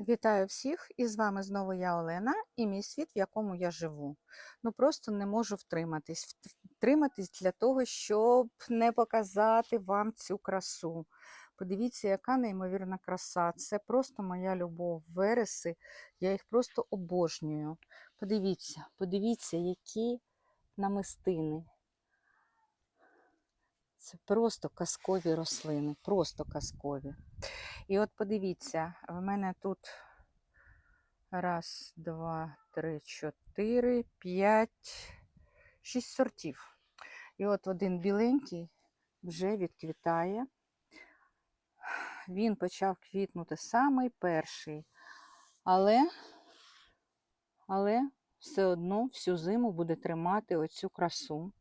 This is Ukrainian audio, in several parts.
Вітаю всіх! І з вами знову я Олена і мій світ, в якому я живу. Ну просто не можу втриматись. Втриматись для того, щоб не показати вам цю красу. Подивіться, яка неймовірна краса. Це просто моя любов. Вереси, я їх просто обожнюю. Подивіться, подивіться, які намистини. Це просто казкові рослини, просто казкові. І от подивіться, в мене тут раз, два, три, чотири, п'ять, шість сортів. І от один біленький вже відквітає. Він почав квітнути самий перший. Але, але все одно всю зиму буде тримати оцю красу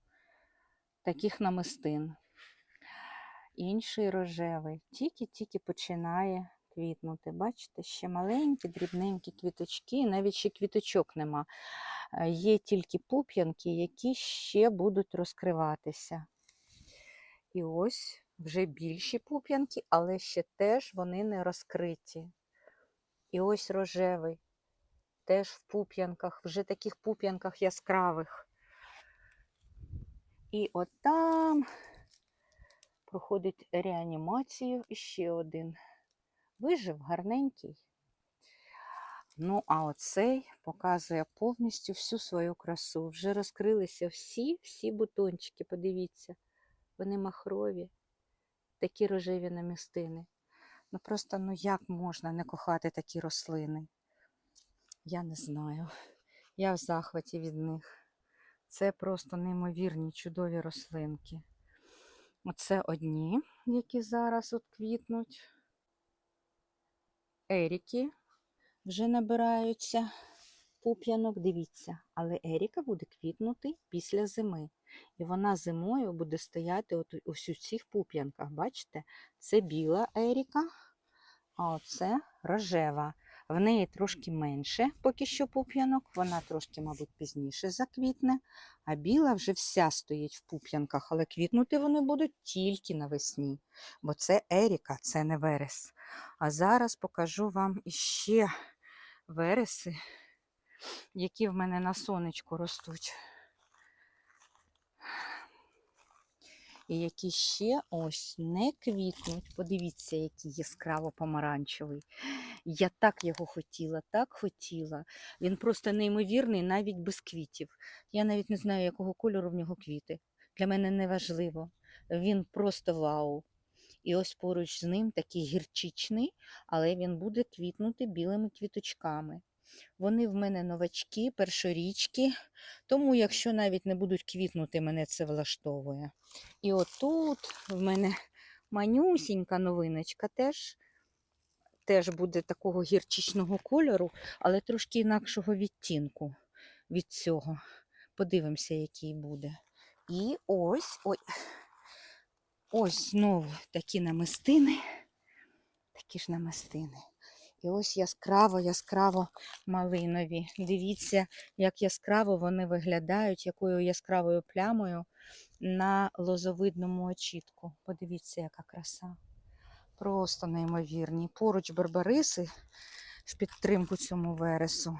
таких намистин. Інший рожевий тільки-тільки починає квітнути. Бачите, ще маленькі, дрібненькі квіточки, навіть ще квіточок нема. Е, Є тільки пуп'янки, які ще будуть розкриватися. І ось вже більші пуп'янки, але ще теж вони не розкриті. І ось рожевий, теж в пуп'янках, вже таких пуп'янках яскравих. І от там проходить реанімацію іще один. Вижив гарненький. Ну, а оцей показує повністю всю свою красу. Вже розкрилися всі, всі бутончики, подивіться. Вони махрові, такі рожеві намістини. Ну просто ну як можна не кохати такі рослини? Я не знаю. Я в захваті від них. Це просто неймовірні чудові рослинки. Оце одні, які зараз от квітнуть. Еріки вже набираються пуп'янок, дивіться. Але Еріка буде квітнути після зими. І вона зимою буде стояти от у цих пуп'янках. Бачите? Це біла Еріка, а оце рожева. В неї трошки менше поки що пуп'янок, вона трошки, мабуть, пізніше заквітне, а біла вже вся стоїть в пуп'янках, але квітнути вони будуть тільки навесні, бо це Еріка, це не верес. А зараз покажу вам іще вереси, які в мене на сонечку ростуть. І які ще ось не квітнуть. Подивіться, який яскраво помаранчевий. Я так його хотіла, так хотіла. Він просто неймовірний, навіть без квітів. Я навіть не знаю, якого кольору в нього квіти. Для мене не важливо. Він просто вау. І ось поруч з ним такий гірчичний, але він буде квітнути білими квіточками. Вони в мене новачки, першорічки, тому якщо навіть не будуть квітнути, мене це влаштовує. І отут в мене манюсінька новиночка теж, теж буде такого гірчичного кольору, але трошки інакшого відтінку від цього. Подивимося, який буде. І ось, ой, ось знову такі намистини, такі ж намистини. І ось яскраво, яскраво малинові. Дивіться, як яскраво вони виглядають, якою яскравою плямою на лозовидному очітку. Подивіться, яка краса. Просто неймовірні. Поруч барбариси в підтримку цьому вересу.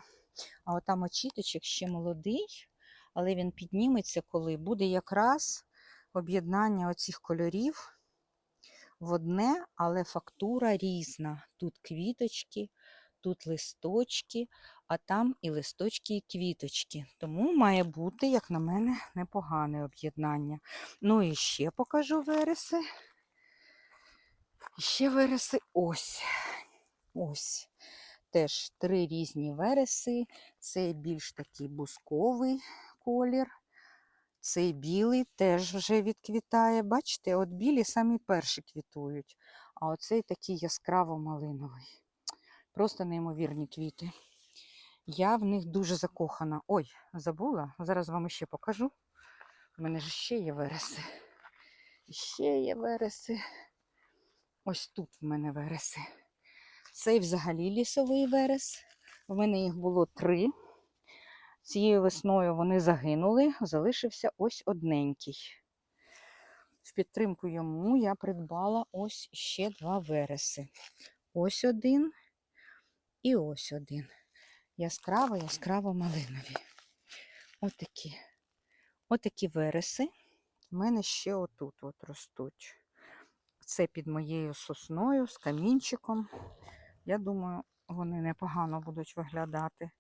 А отам очіточок ще молодий, але він підніметься, коли буде якраз об'єднання оцих кольорів в одне, але фактура різна. Тут квіточки, тут листочки, а там і листочки, і квіточки. Тому має бути, як на мене, непогане об'єднання. Ну і ще покажу вереси. Ще вереси ось. Ось. Теж три різні вереси. Цей більш такий бусковий колір. Цей білий теж вже відквітає. Бачите, от білі самі перші квітують, а оцей такий яскраво малиновий. Просто неймовірні квіти. Я в них дуже закохана. Ой, забула, зараз вам ще покажу. У мене ж ще є вереси. Ще є вереси. Ось тут в мене вереси. Цей взагалі лісовий верес. У мене їх було три. Цією весною вони загинули, залишився ось одненький. В підтримку йому я придбала ось ще два вереси. Ось один І ось один. Яскраво, яскраво малинові. Отакі. Отакі вереси. У мене ще отут от ростуть. Це під моєю сосною з камінчиком. Я думаю, вони непогано будуть виглядати.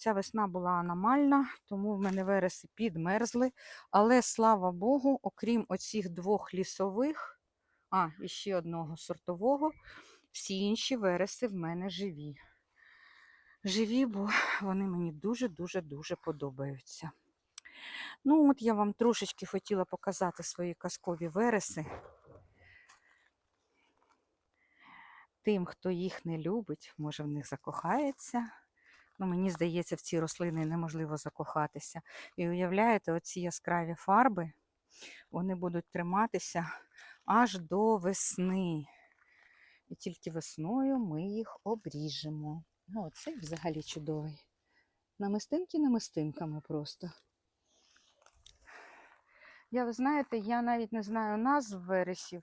Ця весна була аномальна, тому в мене вереси підмерзли. Але слава Богу, окрім оцих двох лісових, а, і ще одного сортового, всі інші вереси в мене живі. Живі, бо вони мені дуже-дуже-дуже подобаються. Ну, от я вам трошечки хотіла показати свої казкові вереси. Тим, хто їх не любить, може в них закохається. Ну, мені здається, в ці рослини неможливо закохатися. І уявляєте, оці яскраві фарби, вони будуть триматися аж до весни. І тільки весною ми їх обріжемо. Ну, оцей взагалі чудовий. Намистинки намистинками просто. Я, ви знаєте, я навіть не знаю назв вересів.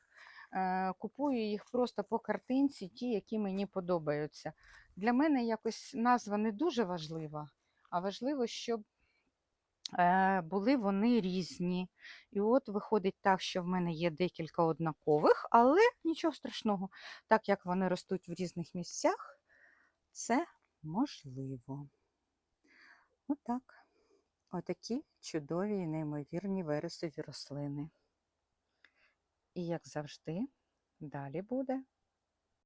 Е, Купую їх просто по картинці, ті, які мені подобаються. Для мене якось назва не дуже важлива, а важливо, щоб е, були вони різні. І от виходить так, що в мене є декілька однакових, але нічого страшного, так як вони ростуть в різних місцях, це можливо. Отак. Отакі чудові і неймовірні вересові рослини. І як завжди, далі буде.